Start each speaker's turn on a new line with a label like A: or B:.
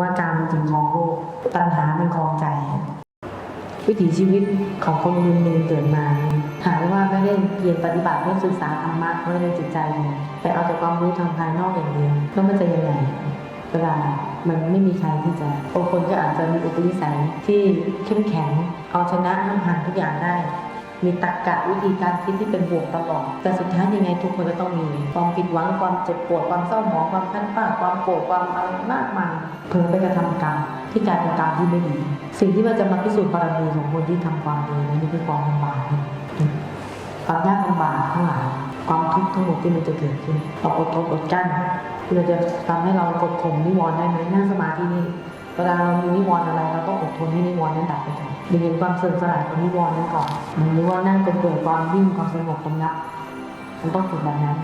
A: ว่าการมันจึงครองโลกตัณหาเป็นครองใจ วิถีชีวิตของคนมือมือเกิดมาหาได้ว่าไม่ได้เรียนปฏิบัติไม่ศึกษาธรรมะไม่ได้จิตใจเลยแต่เอาแต่ความรู้ทางภายนอกอย่างเดียวแล้วมันจะยังไงเวลามันไม่มีใครที่จะบางคนก็อาจจะมีอุปนิสัยที่เข้มแข็งเอาชนะน้ำพันทุกอย่างได้ มีตรรกะวิธีการคิดที่เป็นบวกตลอด แต่สุดท้ายยังไงทุกคนก็ต้องมี ความผิดหวังความเจ็บปวดความเศร้าหมองความพันป้าความโกรธความอะไรมากมายเพื่อไปกระทำกรรมที่กลายเป็นกรรมที่ไม่ดี สิ่งที่มันจะมาพิสูจน์บารมีของคนที่ทำความดีนี่คือความลำบากความยากลำบากทั้งหลายความทุกข์ทั้งหมดที่มันจะเกิดขึ้นเราอดทนอดกั้นเราจะทำให้เรากดข่มนิวรณ์ได้ไหมนั่งสมาธินี่ เวลาเรามีนิวรณ์อะไรเราต้องอดทนให้นิวรณ์นั้นดับไปก่อนเรียนความเสื่อมสลายของนิวรณ์นั้นก่อนหรือว่านั่งเป็นเกิดความวิ่งความสงบตรงนับมันต้องฝึกแบบนั้น